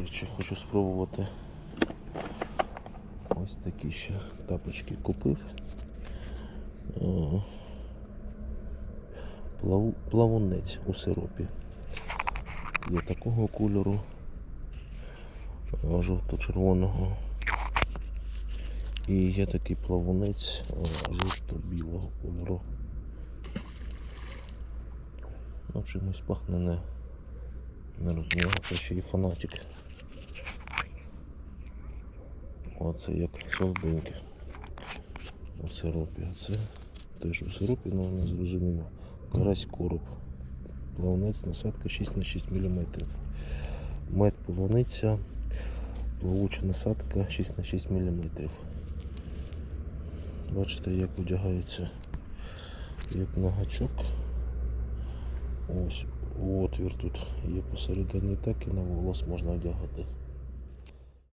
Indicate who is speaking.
Speaker 1: речі, хочу спробувати. Ось такі ще тапочки купив. Е, Плаву, плавунець у сиропі. Є такого кольору, е, жовто-червоного. І є такий плавунець е, жовто-білого кольору. Ну, чимось пахне не, не розумію, це ще і фанатик. Оце як солоденьке. У сиропі. Це теж у сиропі, але не зрозуміло. Карась короб. Плавнець, насадка 6 на 6 мм. Мед полуниця, плавуча насадка 6 на 6 мм. Бачите, як одягається як на гачок. Ось отвір тут є посередині, так і на волос можна одягати.